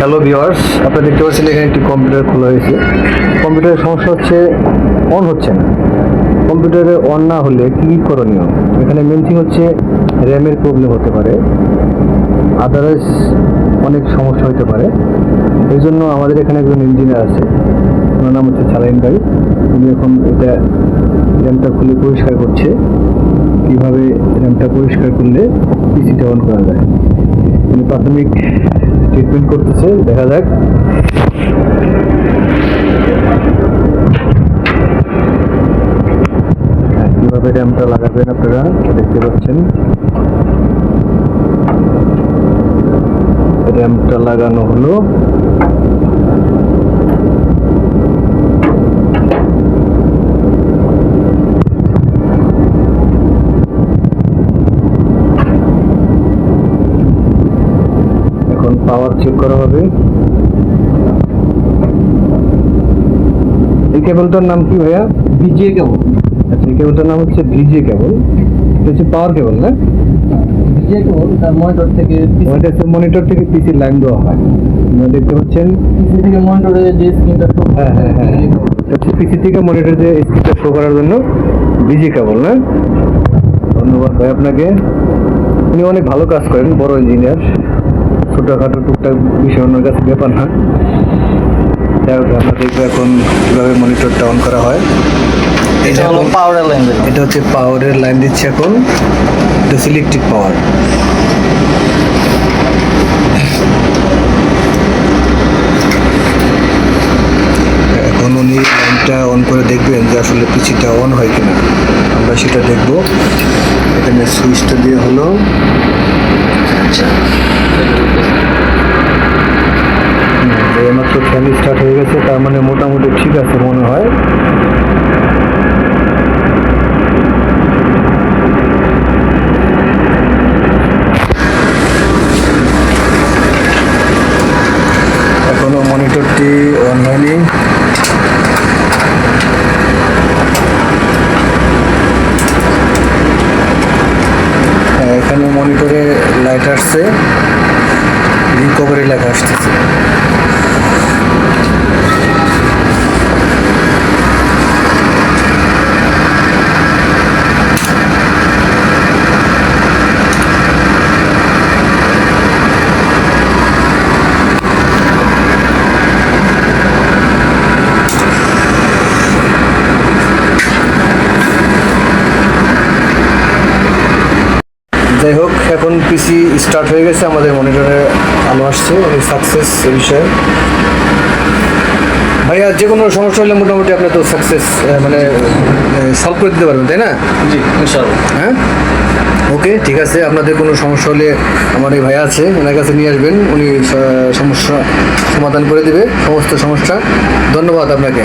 Hello viewers আপনারা দেখতে পাচ্ছেন এখানে একটি কম্পিউটার খোলা হয়েছে। কম্পিউটারের সমস্যা হচ্ছে অন হচ্ছে না। কম্পিউটারে অন না হলে কী করণীয়? এখানে মেন থিং হচ্ছে র্যামের প্রবলেম হতে পারে। আদারওয়াইজ অনেক সমস্যা হতে পারে। এই জন্য আমাদের এখানে একজন ইঞ্জিনিয়ার আছে। ওনার নাম হচ্ছে সালাইন ভাই। উনি এখন এটা র্যামটা খুলে পরিষ্কার করছে। কীভাবে র্যামটা পরিষ্কার করলে পিসিটা অন করা যায়। প্রাথমিক ট্রিটমেন্ট করতেছে দেখা যাক। হ্যাঁ, কীভাবে ড্যামটা লাগাবেন আপনারা দেখতে পাচ্ছেন। ড্যামটা লাগানো হলো এখন পাওয়ার চেক করা হবে। এই কেবলটার নাম কি ভাইয়া? ভিজিয়ে কেবল আচ্ছা এই কেবলটার নাম হচ্ছে ভিজে কেবল এটা হচ্ছে পাওয়ার কেবল না? ভিজিয়ে কেবল তার মনিটর থেকে ওইটা হচ্ছে মনিটর থেকে পিসির লাইন দেওয়া হয়। আপনারা দেখতে পাচ্ছেন? পিসি থেকে মনিটরে যে স্ক্রিনটা শো হ্যাঁ হ্যাঁ হ্যাঁ এটা হচ্ছে পিসি থেকে মনিটর যে স্ক্রিনটা শো করার জন্য ভিজে কেবল না? ধন্যবাদ ভাই আপনাকে। উনি অনেক ভালো কাজ করেন বড় ইঞ্জিনিয়ার ছোটোখাটো টুকটাক বিষয় ওনার কাছে ব্যাপার না। যাই হোক আমরা দেখব এখন কীভাবে মনিটরটা অন করা হয়। এটা হলো এখন- পাওয়ার লাইন এটা হচ্ছে পাওয়ারের লাইন দিচ্ছে এখন। এটা ইলেকট্রিক পাওয়ার এখন উনি লাইনটা অন করে দেখবেন যে আসলে পিসিটা অন হয় কিনা। আমরা সেটা দেখব। এখানে সুইচটা দিয়ে হলো। ফ্যান স্টার্ট হয়ে গেছে তার মানে মোটামুটি ঠিক আছে মনে হয় এখনও মনিটরটি অন হয়নি এখানে মনিটরে লাইট আসছে রিকভারি লেখা আসতেছে। যাই হোক এখন পিসি স্টার্ট হয়ে গেছে আমাদের মনিটরে আলো আসছে সাকসেস বিষয়ে। ভাইয়া যে কোনো সমস্যা হলে মোটামুটি আপনি তো সাকসেস মানে সলভ করে দিতে পারবেন তাই না? জি ইনশাআল্লাহ। হ্যাঁ? ওকে ঠিক আছে। আপনাদের কোনো সমস্যা হলে আমার এই ভাইয়া আছে ওনার কাছে নিয়ে আসবেন উনি সমস্যা সমাধান করে দিবে সমস্ত সমস্যা। ধন্যবাদ আপনাকে।